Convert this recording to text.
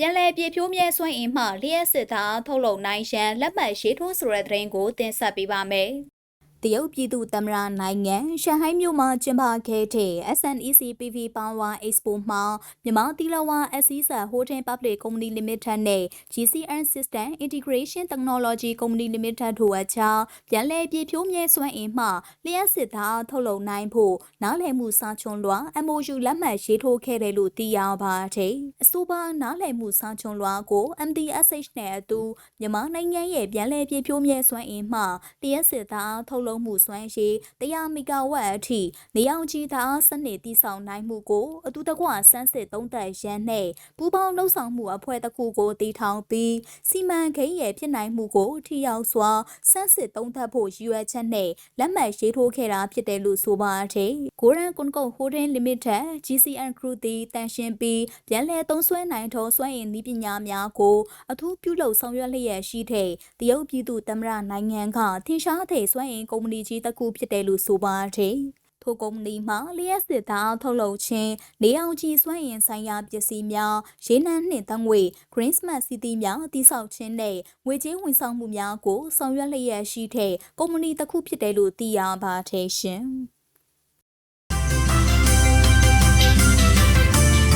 ပြန်လည်ပြည့်ဖြိုးမြဲစွမ်းအင်မှလျှက်စစ်သားထုတ်လုပ်နိုင်ရန်လက်မှတ်ရေးထိုးဆိုတဲ့သတင်းကိုတင်ဆက်ပေးပါမယ်။ တရုတ်ပြည်သူသမ္မတနိုင်ငံရှန်ဟိုင်းမြို့မှာကျင်းပခဲ့တဲ့ SNEC PV Power Expo မှာမြန်မာတီလဝါ SES Hotel Public Company Limited နဲ့ GCN System Integration Technology Company Limited တို့အကြားပြန်လည်ပြည့်ဖြိုးမြဲစွမ်းအင်မှလျှက်စစ်သားထုတ်လုပ်နိုင်ဖို့နားလည်မှုစာချွန်လွှာ MOU လက်မှတ်ရေးထိုးခဲ့တယ်လို့သိရပါတယ်။အဆိုပါနားလည်မှုစာချွန်လွှာကို MDSH နဲ့အတူမြန်မာနိုင်ငံရဲ့ပြန်လည်ပြည့်ဖြိုးမြဲစွမ်းအင်မှလျှက်စစ်သားထုတ်လုပ်မှုစွမ်းရည်100မီဂါဝက်အထိနေအောင်ကြီးသားစနစ်တည်ဆောက်နိုင်မှုကိုအတူတကွစမ်းစစ်သုံးသပ်ရန်နဲ့ပူးပေါင်းလှုပ်ဆောင်မှုအဖွဲ့တစ်ခုကိုတည်ထောင်ပြီးစီမံကိန်းရဲ့ဖြစ်နိုင်မှုကိုထိရောက်စွာစမ်းစစ်သုံးသပ်ဖို့ရည်ရွယ်ချက်နဲ့လက်မှတ်ရေးထိုးခဲ့တာဖြစ်တယ်လို့ဆိုပါတယ်။ကိုရန်ကွန်ကုတ်ဟိုဒင်းလီမိတက် GCN Group တီတန်ရှင်ပြီးပြန်လည်သုံးစွဲနိုင်သောစွမ်းအင်နည်းပညာများကိုအထူးပြုလုပ်ဆောင်ရွက်လျက်ရှိတဲ့တရုတ်ပြည်သူသမ္မတနိုင်ငံကထင်ရှားတဲ့စွမ်းအင်ကုမ္ပဏီကြီးတစ်ခုဖြစ်တယ်လို့ဆိုပါတယ်။ထိုကုမ္ပဏီမှာလျှက်စစ်သားထုတ်လုပ်ခြင်းနေအောင်ကြီးစွမ်းအင်ဆိုင်ရာပစ္စည်းများရေနံနှင့်တငွေ Green Smart City များတည်ဆောက်ခြင်းနဲ့ငွေကြေးဝန်ဆောင်မှုများကိုဆောင်ရွက်လျက်ရှိတဲ့ကုမ္ပဏီတစ်ခုဖြစ်တယ်လို့သိရပါတယ်ရှင်။